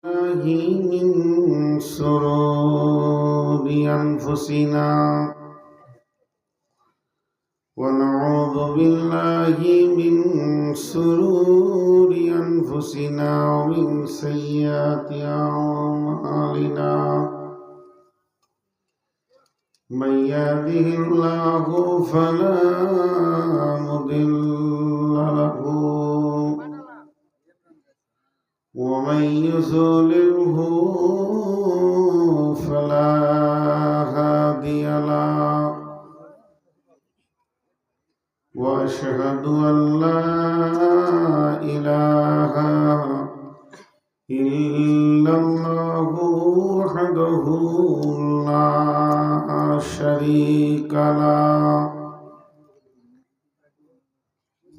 الله من سرور أنفسنا ونعوذ بالله من سرور أنفسنا ومن سيئات أعمالنا من يهده الله فلا مضل له ومن يضلله فلا هادي له. وأشهد أن لا إله إلا الله وحده لا شريك له.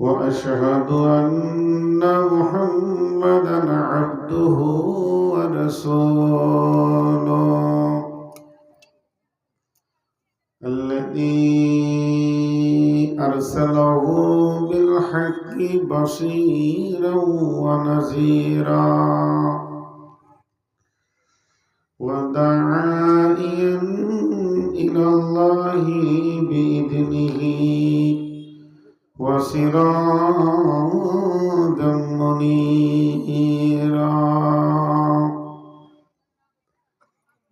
وأشهد أن محمدا عبده ورسوله. الذي أرسله بالحق بصيرا ونذيرا. ودعائيا إلى الله بإذنه. وسراجا منيرا.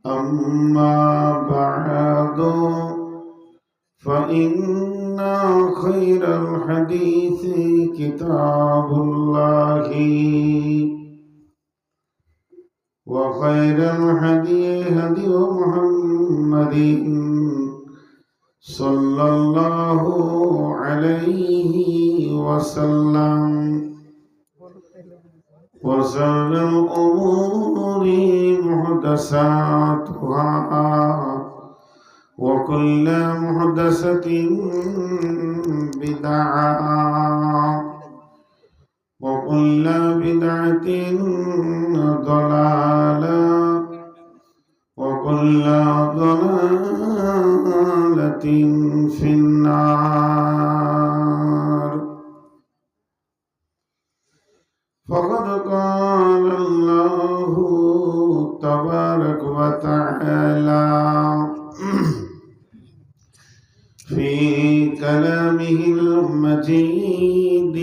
أما بعد فإن خير الحديث كتاب الله. وخير الهدي هدي محمد صلى الله عليه وسلم. وشر الأمور محدثاتها. وكل محدثة بدعة. وكل بدعة ضلالة. في النار فقد قال الله تبارك وتعالى في كلامه المجيد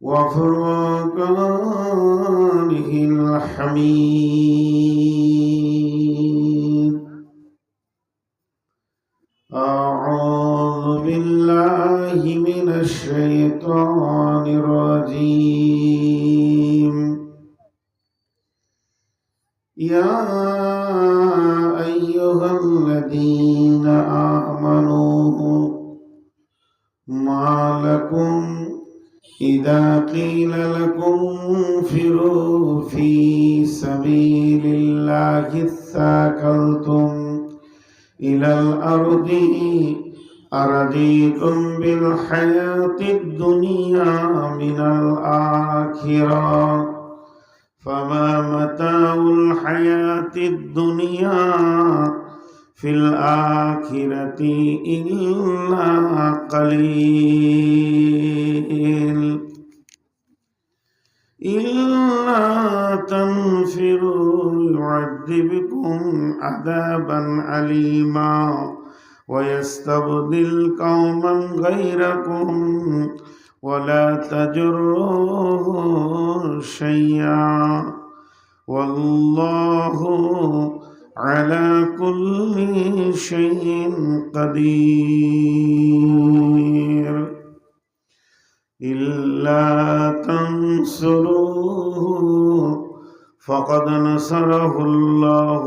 وفرقانه الحميد الشيطان الرجيم. يا أيها الذين آمنوا ما لكم إذا قيل لكم انفروا في سبيل الله اثاكلتم إلى الأرض أرضيتم بالحياة الدنيا من الآخرة. فما متاع الحياة الدنيا في الآخرة إلا قليل. إلا تنفروا يعذبكم عذابا أليما. ويستبدل قوما غيركم ولا تجروه شيئا والله على كل شيء قدير إلا تنصروه فقد نصره الله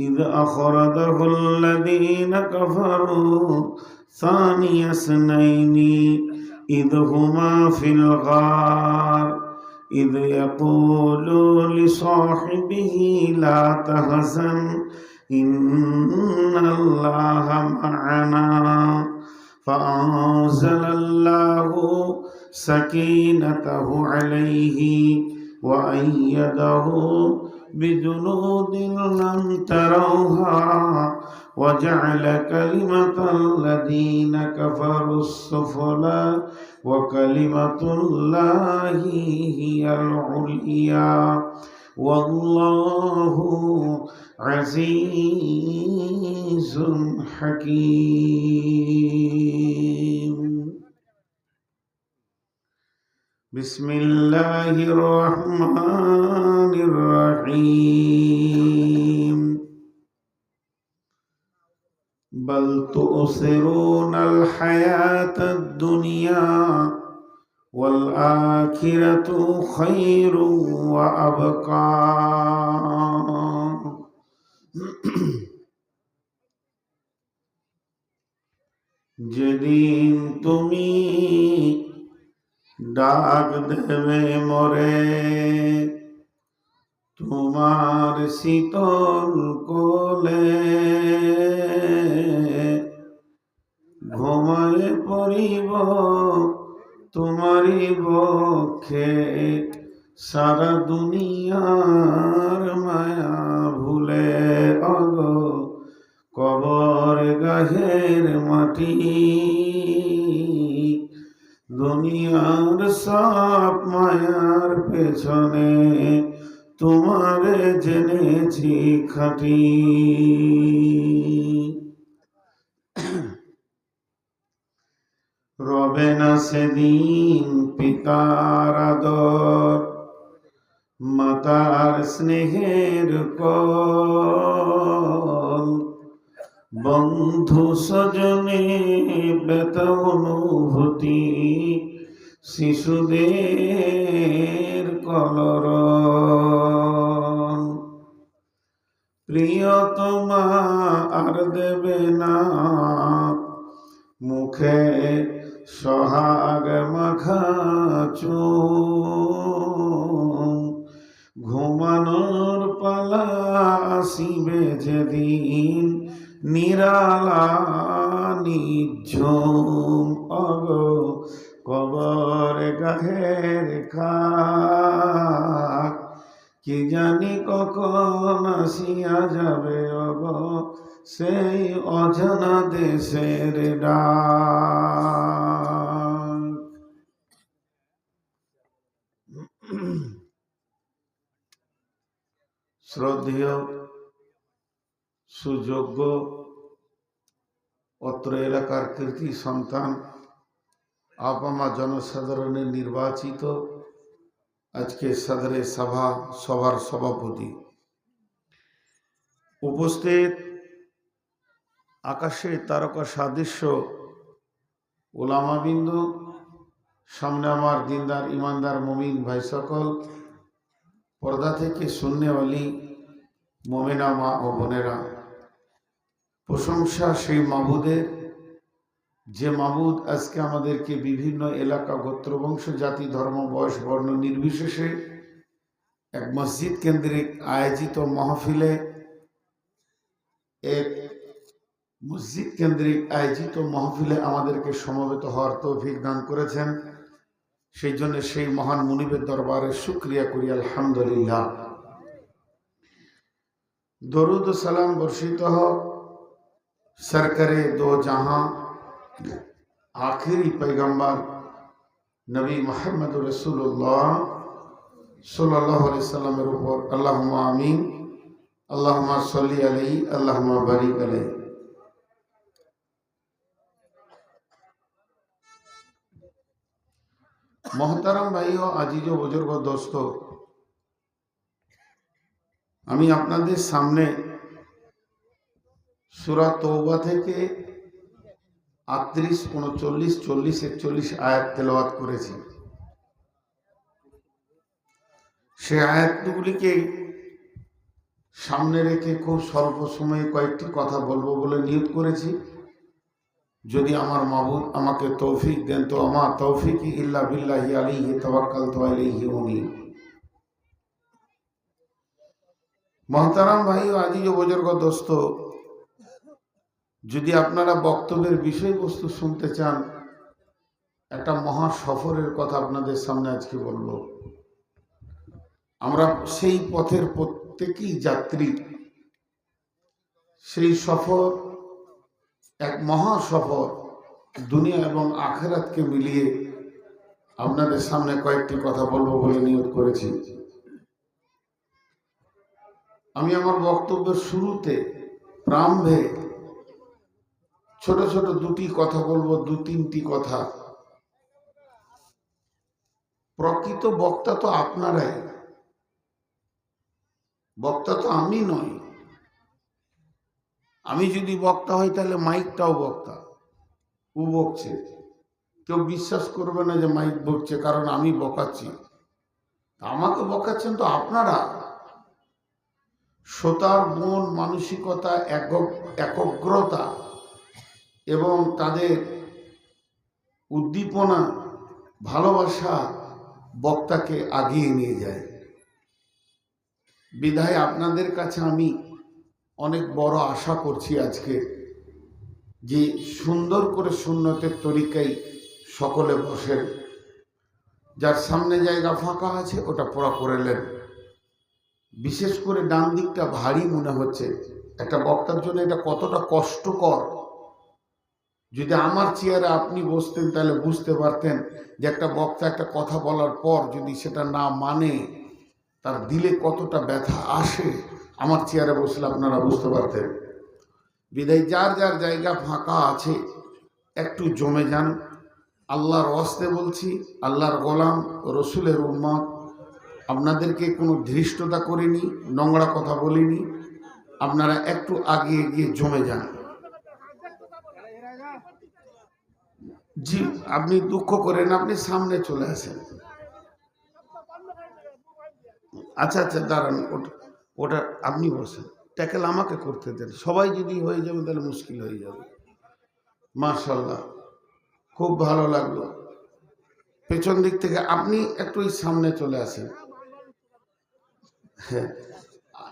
إذ أخرجه الذين كفروا ثاني اثنين إذ هما في الغار إذ يقول لصاحبه لا تحزن إن الله معنا. فأنزل الله سكينته عليه وأيده بجنود لم تروها وجعل كلمة الذين كفروا السفلى وكلمة الله هي العليا والله عزيز حكيم بسم الله الرحمن الرحيم بل تؤثرون الحياة الدنيا والآخرة خير وأبقى যেদিন তুমি ডাক দেবে মরে। তোমার শীতল কোলে ঘুমায় পড়িব, তোমারই বক্ষে সারা দুনিয়ার মায়া ভুলে। অগ কবর গাহের মাটি দুনিয়ার সাপ মায়ার পেছনে তোমারে জেনেছি খাটি। রবে না সেদিন পিতার আদর, মাতার স্নেহের বন্ধু সজনে বেত অনুভূতি শিশুদের কলর প্রিয়তমা আর দেবে না মুখে সহাগ মাখা ঘুমানোর পালা আসিবে যেদিন নিরালা নিঝুম। অগ কবর গাহের খাক। কি জানি কখন আসিয়া যাবে অগ, সেই অজানা দেশের ডাক। শ্রদ্ধেয়, সুযোগ্য, অত্র এলাকার কীর্তি সন্তান আপামা জনসাধারণের নির্বাচিত আজকে সদরে সভা সভার সভাপতি উপস্থিত আকাশে তারকা সাদৃশ্য ওলামাবিন্দ সামনে আমার দিনদার ইমানদার মমিন ভাই সকল পর্দা থেকে শূন্যওয়ালি মোমেনা মা ও বোনেরা প্রশংসা সেই মাবুদের যে মাবুদ আজকে আমাদেরকে বিভিন্ন এলাকা গোত্র বংশ জাতি ধর্ম বয়স বর্ণ নির্বিশেষে এক মসজিদ কেন্দ্রিক আয়োজিত মাহফিলে এক মসজিদ কেন্দ্রিক আয়োজিত মাহফিলে আমাদেরকে সমবেত হওয়ার তৌফিক দান করেছেন। সেই জন্য সেই মহান মুনিবের দরবারে শুক্রিয়া করি আলহামদুলিল্লাহ। দরুদ সালাম বর্ষিত হোক। সরকারে দো জাহাं आखिरी पैगंबर নবী মোহাম্মদ রসুল্লাহ সাল্লাহ সাল্লামের উপর আল্লাহ আমিন আল্লাহ সাল্লি আলাই আল্লাহ বারিক আলাই মহতারাম ভাই ও আজিজ ও বুজুর্গ দোস্ত আমি আপনাদের সামনে সুরা তৌবা থেকে আটত্রিশ, উনচল্লিশ, চল্লিশ, একচল্লিশ আয়াত তেলাওয়াত করেছি। সে আয়াতগুলিকে সামনে রেখে খুব স্বল্প সময়ে কয়েকটি কথা বলব বলে নিয়োগ করেছি। যদি আমার মাবুদ আমাকে তৌফিক দেন, তো আমার তৌফিক ইল্লা বিল্লাহি আলিহি তওয়াক্কাল তো আলাইহি উনি। মহতারাম ভাই আজিজ বুজুর্গ, দোস্ত যদি আপনারা বক্তব্যের বিষয়বস্তু শুনতে চান, একটা মহা সফরের কথা আপনাদের সামনে আজকে বলব। আমরা সেই পথের প্রত্যেকেই যাত্রী। সেই সফর এক মহা সফর দুনিয়া এবং আখেরাতকে মিলিয়ে আপনাদের সামনে কয়েকটি কথা বলব বলে নিয়োগ করেছি। আমি আমার বক্তব্যের শুরুতে প্রারম্ভে ছোট ছোট দুটি কথা বলব, দু তিনটি কথা। প্রকৃত বক্তা তো আপনারাই। বক্তা তো আমি নই। আমি যদি বক্তা হই তাহলে মাইকটাও বক্তা। ও বকছে। কেউ বিশ্বাস করবে না যে মাইক বকছে, কারণ আমি বকাচ্ছি। আমাকে বকাচ্ছেন তো আপনারা। শ্রোতার মন, মানসিকতা একগ্রতা। এবং তাদের উদ্দীপনা, ভালোবাসা বক্তাকে আগিয়ে নিয়ে যায়। বিধায় আপনাদের কাছে আমি অনেক বড় আশা করছি আজকে যে সুন্দর করে সুন্নতের তরিকায় সকলে বসেন যার সামনে জায়গা ফাঁকা আছে ওটা পড়া করে নেন। বিশেষ করে ডান দিকটা ভারী মনে হচ্ছে। একটা বক্তার জন্য এটা কতটা কষ্টকর যদি আমার চেয়ারে আপনি বসতেন, তাহলে বুঝতে পারতেন যে একটা বক্তা একটা কথা বলার পর যদি সেটা না মানে তার দিলে কতটা ব্যথা আসে। আমার চেয়ারে বসলে আপনারা বুঝতে পারতেন। বিদায়, যার যার জায়গা ফাঁকা আছে, একটু জমে যান। আল্লাহর অস্তে বলছি, আল্লাহর গোলাম, রসুলের উম্মত। আপনাদেরকে কোনো ধৃষ্টতা করিনি, নোংরা কথা বলিনি। আপনারা একটু আগে গিয়ে জমে যান। জি, আপনি দুঃখ করেন, আপনি সামনে চলে আসেন। আচ্ছা আচ্ছা দাঁড়ান, ওটা ওটা আপনি বসেন। ট্যাকেল আমাকে করতে দেন। সবাই যদি হয়ে যাবে, তাহলে মুশকিল হয়ে যাবে। মার্শাল্লাহ খুব ভালো লাগল। পেছন দিক থেকে আপনি একটু সামনে চলে আসেন। হ্যাঁ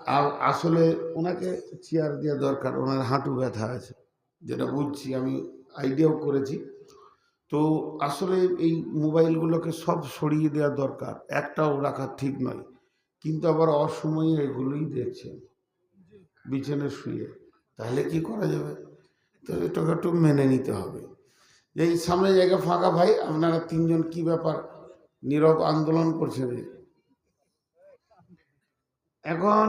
আর আসলে ওনাকে চেয়ার দেওয়া দরকার, ওনার হাঁটু ব্যথা আছে। যেটা বুঝছি, আমি আইডিয়াও করেছি। তো আসলে এই মোবাইলগুলোকে সব সরিয়ে দেওয়া দরকার, একটাও রাখা ঠিক নয়। কিন্তু আবার অসময়ে এগুলোই দেখছেন। বিছানে শুয়ে। তাহলে কি করা যাবে? তো এটাকে একটু মেনে নিতে হবে। এই সামনে জায়গা ফাঁকা ভাই, আপনারা তিনজন কি ব্যাপার? নীরব আন্দোলন করছেন এখন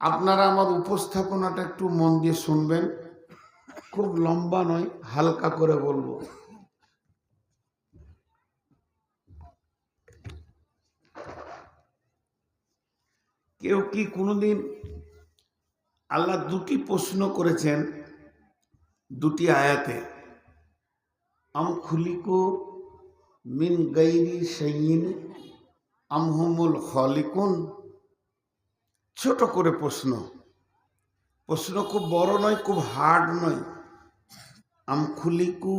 আপনারা আমার উপস্থাপনাটা একটু মন দিয়ে শুনবেন। খুব লম্বা নয়, হালকা করে বলব। কেউ কি কোনোদিন আল্লাহ দুটি প্রশ্ন করেছেন দুটি আয়াতে? আম খুলিকো মিন গাইরি সাইন আমহমুল খলিকুন? ছোট করে প্রশ্ন। প্রশ্ন খুব বড় নয়, খুব হার্ড নয়। আম খুলিকু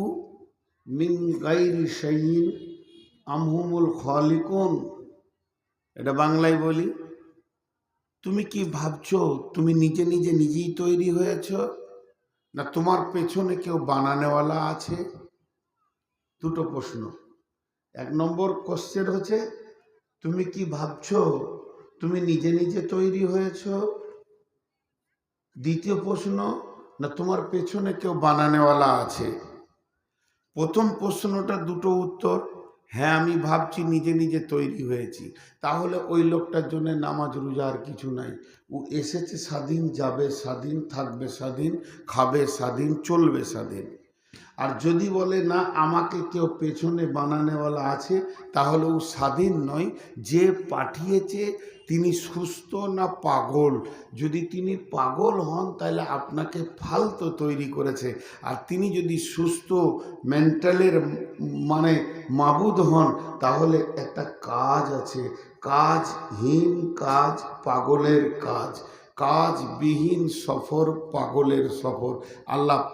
মিন গাইরি সাইন আমহুমুল খলিকুন। এটা বাংলায় বলি। তুমি কি ভাবছ, তুমি নিজে নিজে নিজেই তৈরি হয়েছ? না তোমার পেছনে কেউ বানানেওয়ালা আছে? দুটো প্রশ্ন। এক নম্বর কোশ্চেন হচ্ছে, তুমি কি ভাবছ, তুমি নিজে নিজে তৈরি হয়েছ? দ্বিতীয় প্রশ্ন, না তোমার পেছনে কেউ বানানেওয়ালা আছে? প্রথম প্রশ্নটা দুটো উত্তর হ্যাঁ আমি ভাবছি, নিজে নিজে তৈরি হয়েছি। তাহলে ওই লোকটার জন্য নামাজ, রোজা আর কিছু নাই। ও এসেছে স্বাধীন, যাবে স্বাধীন, থাকবে স্বাধীন, খাবে স্বাধীন, চলবে স্বাধীন। আর যদি বলে, না, আমাকে কেউ পেছনে বানানেওয়ালা আছে, তাহলে ও স্বাধীন নয়। যে পাঠিয়েছে, তিনি সুস্থ না পাগল? যদি তিনি পাগল হন, তাহলে আপনাকে ফালতু তৈরি করেছে। আর তিনি যদি সুস্থ, মেন্টালের মানে মাবুদ হন, তাহলে একটা কাজ আছে। কাজহীন কাজ পাগলের কাজ। কাজবিহীন সফর পাগলের সফর। আল্লাহ